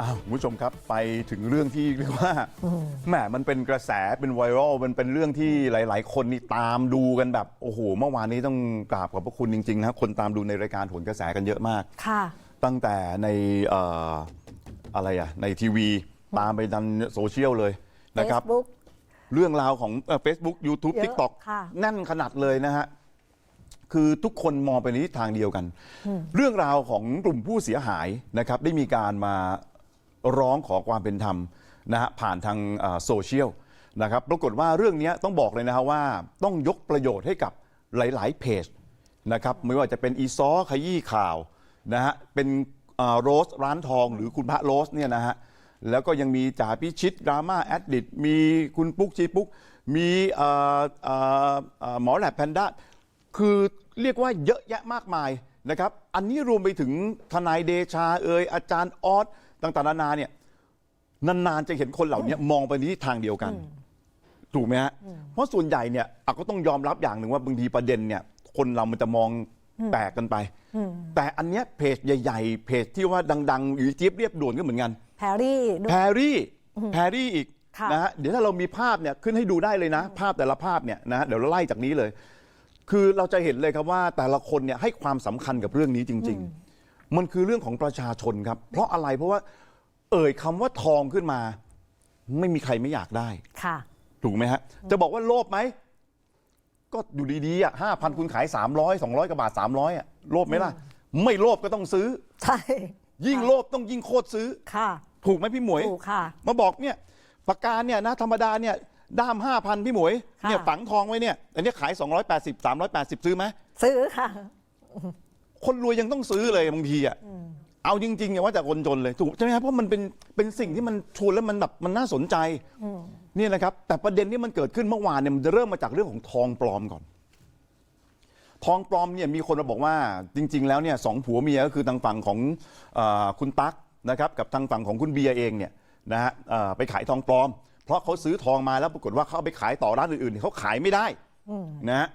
อ้าวคุณผู้ชมครับไปถึงเรื่องที่เรียกว่าแหมมันเป็นกระแสเป็นไวรัลมันเป็นเรื่องที่หลาย ๆ คนนี่ตามดูกันแบบโอ้โหเมื่อวานนี้ต้องกราบขอบพระคุณจริง ๆ นะครับคนตามดูในรายการโหนกระแสกันเยอะมาก ค่ะ ตั้งแต่ในเอ่ออะไรอะในทีวี ตามไปดันโซเชียลเลยนะครับ Facebook เรื่องราวของเฟซบุ๊กยูทูบเยอะทิกตอกค่ะ แน่นขนาดเลยนะฮะ คือทุกคนมองไปในทิศทางเดียวกัน เรื่องราวของกลุ่มผู้เสียหายนะครับ ได้มีการมา ร้องขอความเป็นธรรมนะฮะผ่านทางโซเชียลนะครับปรากฏว่าเรื่องนี้ต้องบอกเลยนะฮะว่าต้องยกประโยชน์ให้กับหลาย ๆ เพจนะครับไม่ว่าจะเป็นอีซอขยี้ข่าวนะฮะเป็นโรสร้านทองหรือคุณพระโรสเนี่ยนะฮะแล้วก็ยังมีจ่าพิชิตดราม่าแอดดิตมีคุณปุ๊กชีปุ๊ก มีหมอแลบแพนด้าคือเรียกว่าเยอะแยะมากมายนะครับ อันนี้รวมไปถึงทนายเดชาเอ่ยอาจารย์ออส ต่างๆนานาเนี่ยนานๆจะเห็นคนเหล่านี้มองไปในทิศทางเดียวกันถูกไหมฮะเพราะส่วนใหญ่เนี่ยอะก็ต้องยอมรับอย่างหนึ่งว่าบางทีประเด็นเนี่ยคนเรามันจะมองแตกกันไป แต่อันเนี้ยเพจใหญ่ ๆ เพจที่ว่าดังๆอยู่เจี๊ยบเรียบด่วนก็เหมือนกันแพรรี่ด้วแพยรรี่แพรรี่อีกค่ะ นะฮะเดี๋ยวถ้าเรามีภาพเนี่ยขึ้นให้ดูได้เลยนะ ภาพแต่ละภาพเนี่ยนะฮะเดี๋ยวเราไล่จากนี้เลย คือเราจะเห็นเลยครับว่าแต่ละคนเนี่ยให้ความสำคัญกับเรื่องนี้จริง ๆ มันคือเรื่องของประชาชนครับ เพราะอะไรเพราะว่า เอ่ยคำว่าทองขึ้นมา ไม่มีใครไม่อยากได้ ค่ะ ถูกไหมฮะ จะบอกว่าโลภไหม ก็อยู่ดีๆอะห้าพันคุณขายสามร้อยสองร้อยกว่าบาทสามร้อยอะโลภไหมล่ะ ไม่โลภก็ต้องซื้อ ใช่ ยิ่งโลภต้องยิ่งโคตรซื้อ ค่ะ ถูกไหมพี่หมวย ถูกค่ะ มาบอกเนี่ยปากกาเนี่ยนะธรรมดาเนี่ยด้ามห้าพันพี่หมวยค่ะ เนี่ยฝังทองไว้เนี่ยอันนี้ขาย 280 380 ซื้อไหมซื้อค่ะ คนรวยยังต้องซื้อเลยบางทีอะเอาจริงๆเนี่ยว่าจากคนจนเลยถูกใช่ไหมครับเพราะมันเป็นเป็นสิ่งที่มันชวนแล้วมันแบบมันน่าสนใจเนี่ยนะครับ แต่ประเด็นที่มันเกิดขึ้นเมื่อวานเนี่ยมันจะเริ่มมาจากเรื่องของทองปลอมก่อน ทองปลอมเนี่ยมีคนมาบอกว่าจริง ๆ แล้วเนี่ยสองผัวเมียก็คือทางฝั่งของเออคุณตั๊กนะครับ กับทางฝั่งของคุณเบียร์เองเนี่ยนะฮะเอ่อไปขายทองปลอม เพราะเขาซื้อทองมาแล้วปรากฏว่าเขาเอาไปขายต่อร้านอื่นๆเขาขายไม่ได้นะฮะ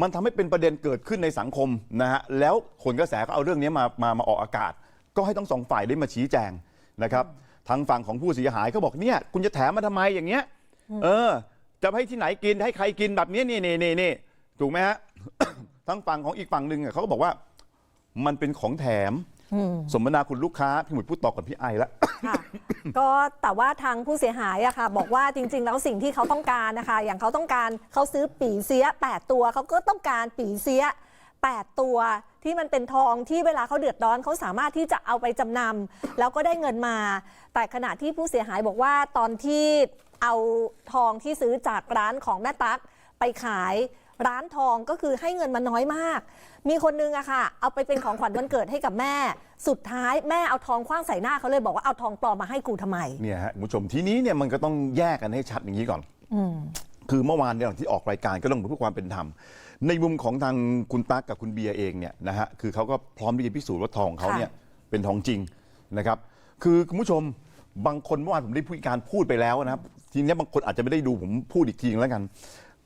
มันทำให้เป็นประเด็นเกิดขึ้นในสังคมนะฮะแล้วคนกระแสก็เอาเรื่องนี้มามามาออกอากาศ ก็ให้ทั้งสองฝ่ายได้มาชี้แจงนะครับทางฝั่งของผู้เสียหายเขาบอกเนี่ยคุณจะแถมมาทำไมอย่างเงี้ยเออ จะไปให้ที่ไหนกินให้ใครกินแบบนี้นี่นี่นี่นี่ถูกไหมฮะทั้งฝั่งของอีกฝั่งหนึ่งอะเขาก็บอกว่า มันเป็นของแถม สมนาคุณลูกค้าพี่หมวยพูดต่อกับพี่ไอละ ค่ะ ก็แต่ว่าทางผู้เสียหายอะค่ะ บอกว่าจริง ๆ แล้วสิ่งที่เขาต้องการนะคะ อย่างเขาต้องการเขาซื้อปีเสีย 8 ตัวเขาก็ต้องการปีเสีย 8 ตัวที่มันเป็นทองที่เวลาเขาเดือดร้อนเขาสามารถที่จะเอาไปจำนำแล้วก็ได้เงินมา แต่ขณะที่ผู้เสียหายบอกว่าตอนที่เอาทองที่ซื้อจากร้านของแม่ตั๊กไปขาย ร้านทองก็คือให้เงินมาน้อยมาก มีคนนึงอะค่ะ เอาไปเป็นของขวัญวันเกิดให้กับแม่ สุดท้ายแม่เอาทองคว้างใส่หน้าเขาเลยบอกว่าเอาทองปลอมมาให้กูทำไม เนี่ยฮะคุณผู้ชมทีนี้เนี่ยมันก็ต้องแยกกันให้ชัดอย่างนี้ก่อนคือเมื่อวานเนี่ยที่ออกรายการก็ต้องเพื่อความเป็นธรรม ในมุมของทางคุณตั๊กกับคุณเบียร์เองเนี่ยนะฮะคือเขาก็พร้อมที่จะพิสูจน์ว่าทองของเขาเนี่ยเป็นทองจริงนะครับ คือคุณผู้ชมบางคนเมื่อวานผมได้พูดการพูดไปแล้วนะครับ ทีนี้บางคนอาจจะไม่ได้ดูผมพูดอีกทีนึงแล้วกัน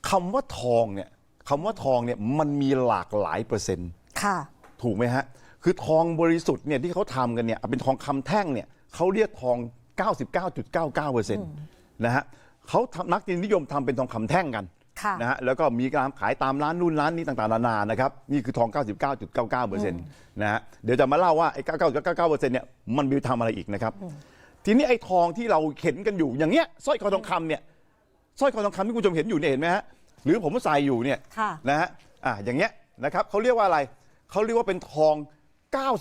คำว่าทองเนี่ย คำว่าทองเนี่ยมันมีหลากหลายเปอร์เซ็นต์ค่ะถูกไหมฮะ คือทองบริสุทธิ์เนี่ยที่เขาทำกันเนี่ยเป็นทองคำแท่งเนี่ยเขาเรียกทอง 99.99%นะฮะเขาทำนักนิยมทำเป็นทองคำแท่งกันค่ะนะฮะแล้วก็มีการขายตามร้านนู่นร้านนี้ต่างๆนานานะครับนี่คือทอง 99.99%นะฮะเดี๋ยวจะมาเล่าว่าไอ้99.99%เนี่ยมันมีทำอะไรอีกนะครับ ทีนี้ไอ้ทองที่เราเห็นกันอยู่อย่างเงี้ยสร้อยคอทองคำเนี่ยสร้อยคอทองคำที่คุณผู้ชมเห็นอยู่เนี่ยเห็นไหมฮะ หรือผมใส่อยู่เนี่ยค่ะ นะฮะอ่าอย่างเงี้ยนะครับเขาเรียกว่าอะไรเขาเรียกว่าเป็นทอง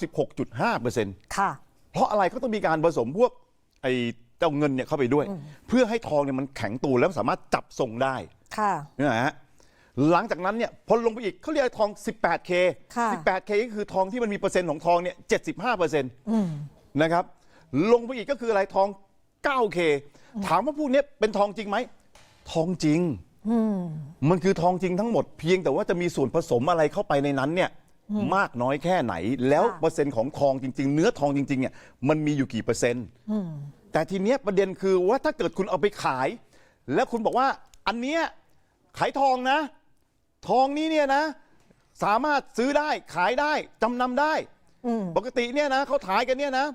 96.5%ค่ะ เพราะอะไรเขาต้องมีการผสมพวกไอ้เจ้าเงินเนี่ยเข้าไปด้วย เพื่อให้ทองเนี่ยมันแข็งตัวแล้วสามารถจับทรงได้ค่ะ เนี่ยนะฮะหลังจากนั้นเนี่ยพอลงไปอีกเขาเรียกทอง 18K ค่ะ 18K ก็คือทองที่มันมีเปอร์เซ็นต์ของทองเนี่ย75%นะครับลงไปอีกก็คืออะไรทอง 9K ถามว่าพวกเนี้ยเป็นทองจริงไหม ทองจริง มันคือทองจริงทั้งหมดเพียงแต่ว่าจะมีส่วนผสมอะไรเข้าไปในนั้นเนี่ย มากน้อยแค่ไหน แล้วค่ะเปอร์เซ็นต์ของทองจริง ๆ เนื้อทองจริงๆเนี่ยมันมีอยู่กี่เปอร์เซ็นต์แต่ทีเนี้ยประเด็นคือว่าถ้าเกิดคุณเอาไปขาย แล้วคุณบอกว่าอันเนี้ยขายทองนะ ทองนี้เนี่ยนะ สามารถซื้อได้ขายได้จำนำได้อืมปกติเนี่ยนะเขาขายกันเนี่ยนะ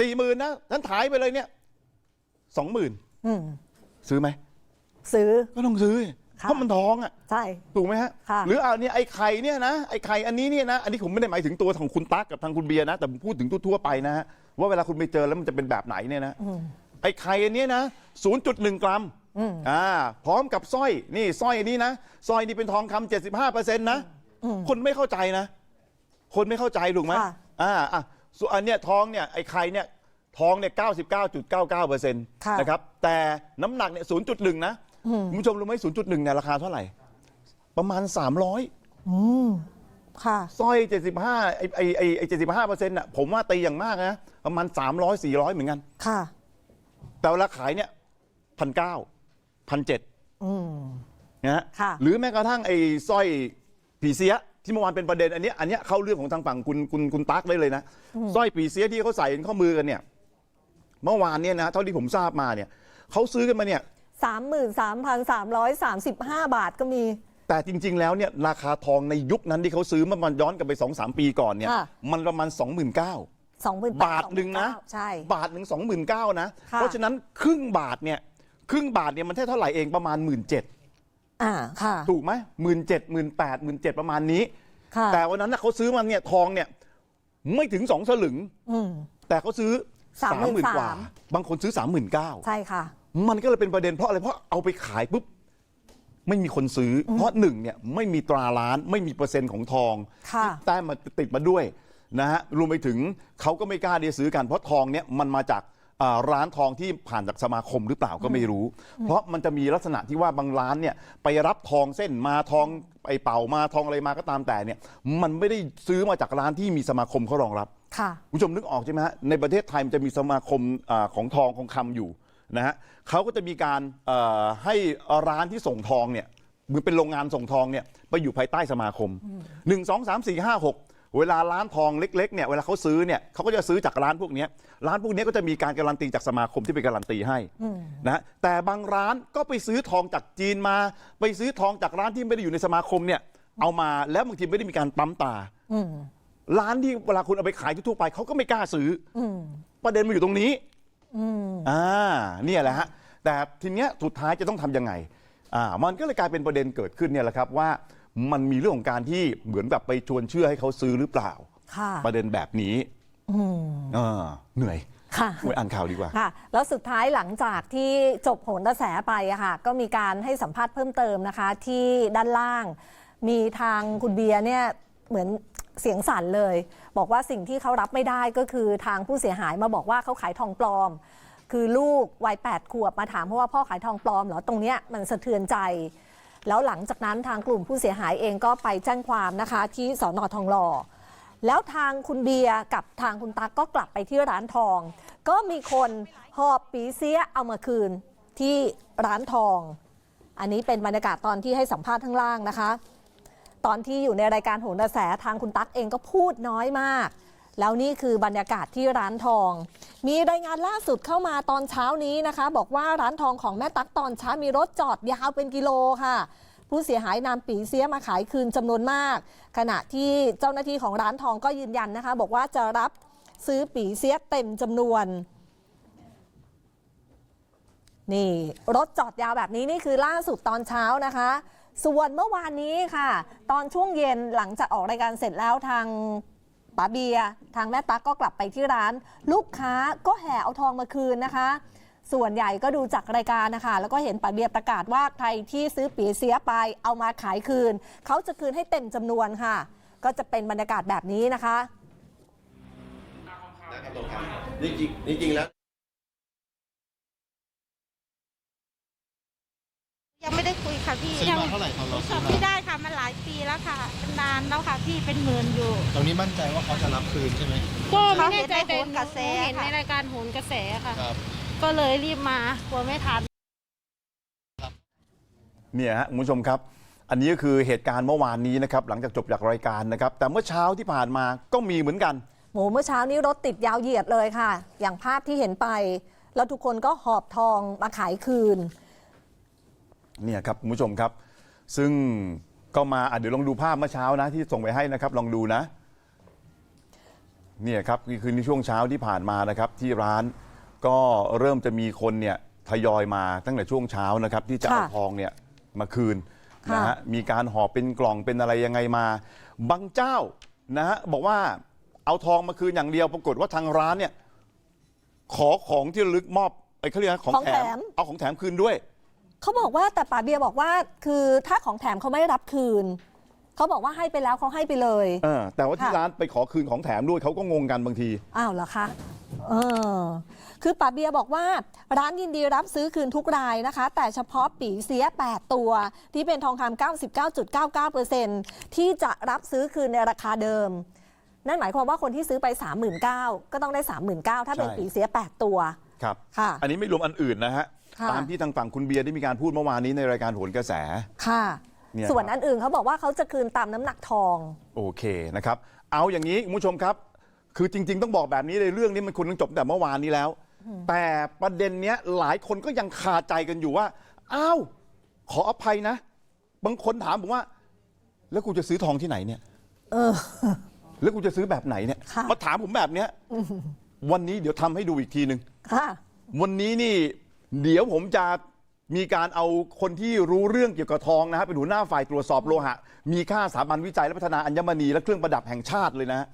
สี่หมื่นนะฉันถ่ายไปเลยเนี่ยสองหมื่นอืมซื้อไหม ซื้อก็ต้องซื้อค่ะเพราะมันท้องอะใช่ถูกไหมฮะค่ะหรือเอาเนี่ยไอ้ไข่เนี่ยนะไอ้ไข่อันนี้เนี่ยนะอันนี้ผมไม่ได้หมายถึงตัวของคุณตั๊กกับทางคุณเบียร์นะ แต่ผมพูดถึงทั่วๆไปนะฮะว่าเวลาคุณไปเจอแล้วมันจะเป็นแบบไหนเนี่ยนะไอ้ไข่อันเนี้ยนะ 0.1 กรัมอ่าพร้อมกับสร้อยนี่สร้อยอันนี้นะสร้อยนี่เป็นทองคำ75เปอร์เซ็นต์นะคนไม่เข้าใจนะ คนไม่เข้าใจถูกไหมค่ะอ่าอะส่วนอันเนี้ยทองเนี่ยไอ้ไข่เนี่ยทองเนี่ย 99.99เปอร์เซ็นต์ค่ะนะครับแต่น้ำหนักเนี่ย 0.1 นะ คุณผู้ชมรู้ไหม0.1เนี่ยราคาเท่าไหร่ ประมาณ300อืมค่ะสร้อย75ไอ้ไอ้ไอ้ไอ้75เปอร์เซ็นต์น่ะผมว่าตีอย่างมากนะประมาณ300 400เหมือนกัน ค่ะ แต่เวลาขายเนี่ยพันเก้าพันเจ็ดอืม นะฮะค่ะ หรือแม้กระทั่งไอ้สร้อยผีเสียที่เมื่อวานเป็นประเด็นอันเนี้ยอันเนี้ยเข้าเรื่องของทางฝั่งคุณคุณคุณตั๊กได้เลยนะสร้อยผีเสียที่เขาใส่ข้อมือกันเนี่ย เมื่อวานเนี่ยนะเท่าที่ผมทราบมาเนี่ยเขาซื้อกันมาเนี่ย สามหมื่นสามพันสามร้อยสามสิบห้าบาทก็มี แต่จริง ๆ แล้วเนี่ยราคาทองในยุคนั้นที่เขาซื้อเมื่อมันย้อนกลับไปสองสามปีก่อนเนี่ย ค่ะ มันประมาณ 2 9 0 0 0สองหมื่นบาทหนึ่งนะ ใช่ บาทหนึ่งสองหมื่นเก้านะ ค่ะ เพราะฉะนั้นครึ่งบาทเนี่ยครึ่งบาทเนี่ยมันแค่เท่าไหร่เองประมาณหมื่นเจ็ดอ่าค่ะ ถูกไหมหมื่นเจ็ดหมื่นแปดหมื่นเจ็ดประมาณนี้ ค่ะแต่วันนั้นน่ะเขาซื้อมาเนี่ยทองเนี่ยไม่ถึงสองสลึง อืม แต่เขาซื้อสามหมื่นกว่าสามบางคนซื้อสามหมื่นเก้า ใช่ค่ะ มันก็เลยเป็นประเด็นเพราะอะไรเพราะเอาไปขายปุ๊บไม่มีคนซื้ออเพราะหนึ่งเนี่ยไม่มีตราล้าน ไม่มีเปอร์เซ็นต์ของทองค่ะที่แต้มมาติดมาด้วยนะฮะรวมไปถึงเขาก็ไม่กล้าที่จะซื้อกันเพราะทองเนี่ยมันมาจากอ่าร้านทองที่ผ่านจากสมาคมหรือเปล่าก็ไม่รู้ เพราะมันจะมีลักษณะที่ว่าบางร้านเนี่ยไปรับทองเส้นมาทองไปเป่ามาทองอะไรมาก็ตามแต่เนี่ยมันไม่ได้ซื้อมาจากร้านที่มีสมาคมเขารองรับ ค่ะ คุณผู้ชมนึกออกใช่ไหมฮะในประเทศไทยมันจะมีสมาคมอาของทองของคำอยู่ นะฮะเขาก็จะมีการเอ่อให้ร้านที่ส่งทองเนี่ยเหมือนเป็นโรงงานส่งทองเนี่ยไปอยู่ภายใต้สมาคม 1 2 3 4 5 6 เวลาร้านทองเล็กๆเนี่ยเวลาเขาซื้อเนี่ยเขาก็จะซื้อจากร้านพวกเนี้ยร้านพวกเนี้ยก็จะมีการการันตีจากสมาคมที่ไปการันตีให้นะฮะแต่บางร้านก็ไปซื้อทองจากจีนมา ไปซื้อทองจากร้านที่ไม่ได้อยู่ในสมาคมเนี่ยเอามาแล้วบางทีไม่ได้มีการปั๊มตาอืมร้านที่เวลาคุณเอาไปขายทั่วๆไปเขาก็ไม่กล้าซื้อออืมประเด็นมันอยู่ตรงนี้ อืมอ่าเนี่ยแหละฮะแต่ทีเนี้ยสุดท้ายจะต้องทำยังไงอ่ามันก็เลยกลายเป็นประเด็นเกิดขึ้นเนี่ยแหละครับว่ามันมีเรื่องของการที่เหมือนแบบไปชวนเชื่อให้เขาซื้อหรือเปล่า ค่ะประเด็นแบบนี้อืมอ่าเหนื่อยค่ะไปอ่านข่าวดีกว่า ค่ะ แล้วสุดท้ายหลังจากที่จบโหนกระแสไปอะค่ะ ก็มีการให้สัมภาษณ์เพิ่มเติมนะคะ ที่ด้านล่าง มีทางคุณเบียร์เนี่ยเหมือน เสียงสั่นเลย บอกว่าสิ่งที่เขารับไม่ได้ก็คือทางผู้เสียหายมาบอกว่าเขาขายทองปลอม คือลูกวัย 8 ขวบมาถามเพราะว่าพ่อขายทองปลอมเหรอตรงเนี้ยมันสะเทือนใจ แล้วหลังจากนั้นทางกลุ่มผู้เสียหายเองก็ไปแจ้งความนะคะที่สอนอทองหล่อแล้วทางคุณเบียร์กับทางคุณตั๊กก็กลับไปที่ร้านทอง ก็มีคนหอบปีเสียเอามาคืนที่ร้านทอง อันนี้เป็นบรรยากาศตอนที่ให้สัมภาษณ์ข้างล่างนะคะ ตอนที่อยู่ในรายการโหนกระแสทางคุณตั๊กเองก็พูดน้อยมาก แล้วนี่คือบรรยากาศที่ร้านทอง มีรายงานล่าสุดเข้ามาตอนเช้านี้นะคะ บอกว่าร้านทองของแม่ตั๊กตอนเช้ามีรถจอดยาวเป็นกิโลค่ะ ผู้เสียหายนำปีเสียมาขายคืนจำนวนมาก ขณะที่เจ้าหน้าที่ของร้านทองก็ยืนยันนะคะ บอกว่าจะรับซื้อปีเสียเต็มจำนวนนี่ รถจอดยาวแบบนี้นี่คือล่าสุดตอนเช้านะคะ ส่วนเมื่อวานนี้ค่ะ ตอนช่วงเย็นหลังจากออกรายการเสร็จแล้วทางป๋าเบียทางแม่ตั๊กก็กลับไปที่ร้าน ลูกค้าก็แห่เอาทองมาคืนนะคะ ส่วนใหญ่ก็ดูจากรายการนะคะ แล้วก็เห็นป๋าเบียประกาศว่าใครที่ซื้อปีเสียไปเอามาขายคืน เขาจะคืนให้เต็มจำนวนค่ะ ก็จะเป็นบรรยากาศแบบนี้นะคะ นะครับตรงครับจริงๆจริงแล้ว ยังไม่ได้คุยค่ะพี่ซื้อยัมาเท่าไหร่ครับเราซื้อมาไม่ได้ค่ะมันหลายปีแล้วค่ะนานแล้วค่ะพี่เป็นหมื่นอยู่ ตรงนี้มั่นใจว่าเขาจะรับคืนใช่ไหมก็ไม่แน่ใจเขาเห็นในแต่โหนกระแสหนูเห็นค่ะในรายการโหนกระแสค่ะ ครับ ก็เลยรีบมากลัวไม่ทัน เนี่ยฮะคุณผู้ชมครับ อันนี้ก็คือเหตุการณ์เมื่อวานนี้นะครับหลังจากจบจากรายการนะครับ แต่เมื่อเช้าที่ผ่านมาก็มีเหมือนกัน โหเมื่อเช้านี้รถติดยาวเหยียดเลยค่ะ อย่างภาพที่เห็นไป แล้วทุกคนก็หอบทองมาขายคืน เนี่ยครับคุณผู้ชมครับ ซึ่งก็มาอะเดี๋ยวลองดูภาพเมื่อเช้านะที่ส่งไปให้นะครับ ลองดูนะ เนี่ยครับนี่คือในช่วงเช้าที่ผ่านมานะครับ ที่ร้านก็เริ่มจะมีคนเนี่ยทยอยมาตั้งแต่ช่วงเช้านะครับ ที่จะเอาค่ะทองเนี่ยมาคืนนะค่ะฮะมีการห่อเป็นกล่องเป็นอะไรยังไงมา บางเจ้านะฮะบอกว่าเอาทองมาคืนอย่างเดียว ปรากฏว่าทางร้านเนี่ยขอของที่ระลึกมอบไอ้เขาเรียกอะไรของของแถแถม มเอาของแถมคืนด้วย เขาบอกว่าแต่ป๋าเบียร์บอกว่า คือถ้าของแถมเขาไม่รับคืน เขาบอกว่าให้ไปแล้วเขาให้ไปเลย เออแต่ว่าที่ค่ะ ร้านไปขอคืนของแถมด้วยเขาก็งงกันบางที อ้าวเหรอคะ เออ คือป๋าเบียร์บอกว่า ร้านยินดีรับซื้อคืนทุกรายนะคะ แต่เฉพาะปีเสีย 8 ตัว ที่เป็นทองคำ99.99%ที่จะรับซื้อคืนในราคาเดิม นั่นหมายความว่าคนที่ซื้อไป 39,000ก็ต้องได้ 39,000ถ้าเป็นใช่ ปีเสีย 8 ตัว ครับ ค่ะ อันนี้ไม่รวมอันอื่นนะฮะค่ะ ตามที่ทางฝั่งคุณเบียร์ได้มีการพูดเมื่อวานนี้ในรายการโหนกระแส ค่ะ เนี่ยส่วนครับ อันอื่นเขาบอกว่าเขาจะคืนตามน้ำหนักทอง โอเคนะครับ เอาอย่างนี้คุณผู้ชมครับ คือจริง ๆ ต้องบอกแบบนี้เลยเรื่องนี้มันควรต้องจบแต่เมื่อวานนี้แล้ว แต่ประเด็นเนี้ยหลายคนก็ยังคาใจกันอยู่ว่าอ้าวขออภัยนะ บางคนถามผมว่า แล้วกูจะซื้อทองที่ไหนเนี่ย เออ แล้วกูจะซื้อแบบไหนเนี่ยค่ะ มาถามผมแบบเนี้ยวันนี้เดี๋ยวทำให้ดูอีกทีหนึ่ง ค่ะ วันนี้นี่ เดี๋ยวผมจะมีการเอาคนที่รู้เรื่องเกี่ยวกับทองนะฮะเป็นหัวหน้าฝ่ายตรวจสอบโลหะ มีค่าสถาบันวิจัยและพัฒนาอัญมณีและเครื่องประดับแห่งชาติเลยนะฮะ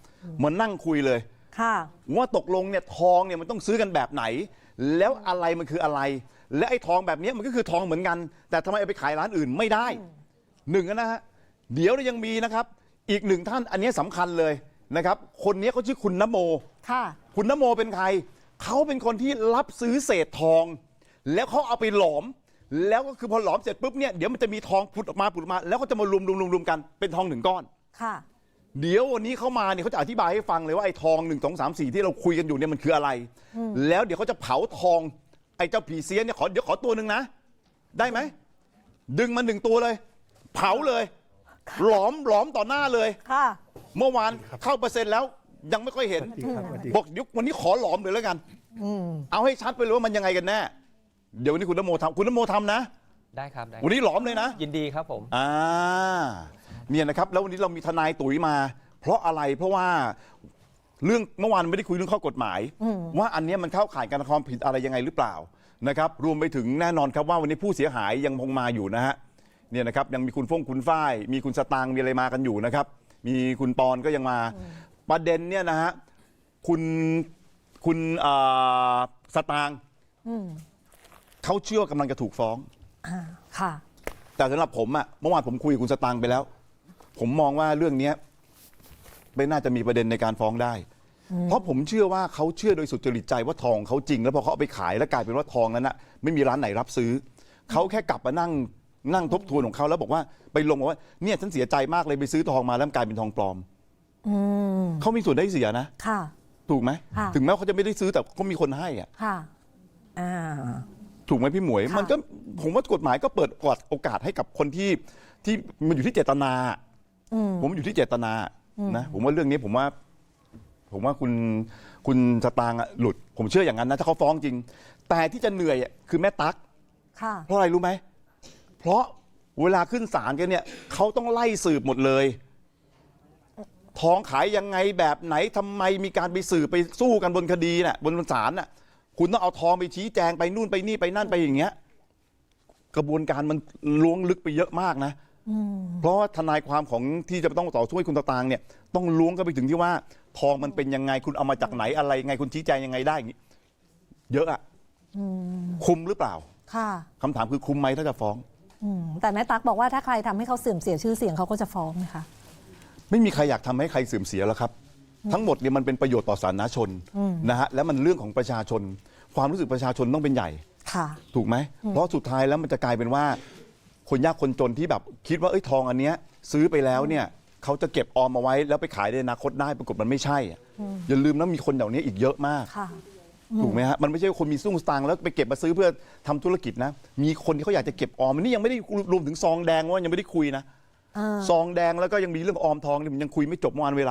มานั่งคุยเลย ค่ะ ว่าตกลงเนี่ยทองเนี่ยมันต้องซื้อกันแบบไหน แล้วอะไรมันคืออะไร และไอ้ทองแบบเนี้ยมันก็คือทองเหมือนกัน แต่ทำไมเอาไปขายร้านอื่นไม่ได้หนึ่งนะฮะเดี๋ยวเรายังมีนะครับ อีกหนึ่งท่านอันเนี้ยสำคัญเลยนะครับ คนเนี้ยเขาชื่อคุณนโม ค่ะ คุณนโมเป็นใคร เขาเป็นคนที่รับซื้อเศษทอง แล้วเขาเอาไปหลอม แล้วก็คือพอหลอมเสร็จปุ๊บเนี่ยเดี๋ยวมันจะมีทองผุดออกมาผุดออกมา แล้วก็จะมารวมรวมรวมรวมกันเป็นทองหนึ่งก้อน ค่ะ เดี๋ยววันนี้เขามาเนี่ยเขาจะอธิบายให้ฟังเลยว่าไอ้ทองหนึ่งสองสามสี่ที่เราคุยกันอยู่เนี่ยมันคืออะไร แล้วเดี๋ยวเขาจะเผาทอง ไอ้เจ้าผีเสียเนี่ยขอเดี๋ยวขอตัวหนึ่งนะ ได้ไหม ดึงมาหนึ่งตัวเลย เผาเลย หลอมหลอมต่อหน้าเลย ค่ะ เมื่อวานเข้าเปอร์เซ็นต์แล้วยังไม่ค่อยเห็นบอกยุควันนี้ขอหลอมเลยแล้วกัน เอาให้ชัดไปเลยว่ามันยังไงกันแน่ เดี๋ยววันนี้คุณนโมทำคุณนโมทำนะ ได้ครับได้วันนี้หลอมเลยนะ ยินดีครับผม อ่าเนี่ยนะครับแล้ววันนี้เรามีทนายตุ๋ยมา เพราะอะไรเพราะว่าเรื่องเมื่อวานไม่ได้คุยเรื่องข้อกฎหมาย ว่าอันเนี้ยมันเข้าข่ายการกระทำผิดอะไรยังไงหรือเปล่านะครับรวมไปถึงแน่นอนครับว่าวันนี้ผู้เสียหายยังคงมาอยู่นะฮะเนี่ยนะครับยังมีคุณฟงคุณฝ้าย มีคุณสตางค์มีอะไรมากันอยู่นะครับ มีคุณปอนก็ยังมา ประเด็นเนี่ยนะฮะคุณคุณอ่าสตางค์ เขาเชื่อว่ากำลังจะถูกฟ้อง อ่าค่ะ แต่สำหรับผมอะเมื่อวานผมคุยกับคุณสตางค์ไปแล้ว ผมมองว่าเรื่องเนี้ยไม่น่าจะมีประเด็นในการฟ้องได้ เพราะผมเชื่อว่าเขาเชื่อโดยสุจริตใจว่าทองเขาจริง แล้วพอเขาเอาไปขายแล้วกลายเป็นว่าทองนั้นอะไม่มีร้านไหนรับซื้อ เขาแค่กลับมานั่งนั่งทบทวนของเขาแล้วบอกว่าไปลงบอกว่าเนี่ยฉันเสียใจมากเลยไปซื้อทองมาแล้วมันกลายเป็นทองปลอมอืม เขามีส่วนได้เสียนะค่ะ ถูกไหมค่ะ ถึงแม้ว่าเขาจะไม่ได้ซื้อแต่ก็มีคนให้อะ ค่ะ อ่า ถูกไหมพี่หมวยค่ะมันก็ผมว่ากฎหมายก็เปิดโอกาสให้กับคนที่ที่มันอยู่ที่เจตนาอืมผมอยู่ที่เจตนานะผมว่าเรื่องนี้ผมว่า ผมว่าคุณคุณสตางค์อะหลุด ผมเชื่ออย่างนั้นนะถ้าเขาฟ้องจริง แต่ที่จะเหนื่อยอะคือแม่ตั๊กค่ะเพราะอะไรรู้ไหมเพราะเวลาขึ้นศาลกันเนี่ยเขาต้องไล่สืบหมดเลยทองขายยังไงแบบไหนทำไมมีการไปสืบไปสู้กันบนคดีน่ะบนศาลน่ะ คุณต้องเอาทองไปชี้แจงไปนู่นไปนี่ไปนั่นไปอย่างเงี้ย กระบวนการมันล้วงลึกไปเยอะมากนะเพราะว่าทนายความของที่จะต้องต่อช่วยคุณตะตางเนี่ยต้องล้วงกันไปถึงที่ว่า ทองมันเป็นยังไงคุณเอามาจากไหนอะไรยังไงคุณชี้แจงยังไงได้อย่างงี้เยอะอะคุมหรือเปล่าค่ะคำถามคือคุมไหมถ้าจะฟ้องอืมแต่แม่ตั๊กบอกว่าถ้าใครทำให้เขาเสื่อมเสียชื่อเสียงเขาก็จะฟ้องนะคะไม่มีใครอยากทำให้ใครเสื่อมเสียแล้วครับ ทั้งหมดเนี่ยมันเป็นประโยชน์ต่อสาธารณชนนะฮะแล้วมันเรื่องของประชาชน ความรู้สึกประชาชนต้องเป็นใหญ่ค่ะถูกไหมเพราะสุดท้ายแล้วมันจะกลายเป็นว่า คนยากคนจนที่แบบคิดว่าเอ้ยทองอันเนี้ยซื้อไปแล้วเนี่ยเขาจะเก็บออมเอาไว้แล้วไปขายในอนาคตได้ปรากฏมันไม่ใช่อะอย่าลืมนะมีคนเหล่านี้อีกเยอะมากค่ะถูกไหมฮะมันไม่ใช่คนมีซุ้งสตางค์แล้วไปเก็บมาซื้อเพื่อทำธุรกิจนะ มีคนที่เขาอยากจะเก็บออมนี่ยังไม่ได้รวมถึงซองแดงว่ายังไม่ได้คุยนะอ่าซองแดงแล้วก็ยังมีเรื่องออมทองนี่ผมยังคุยไม่จบเมื่อวานเวลา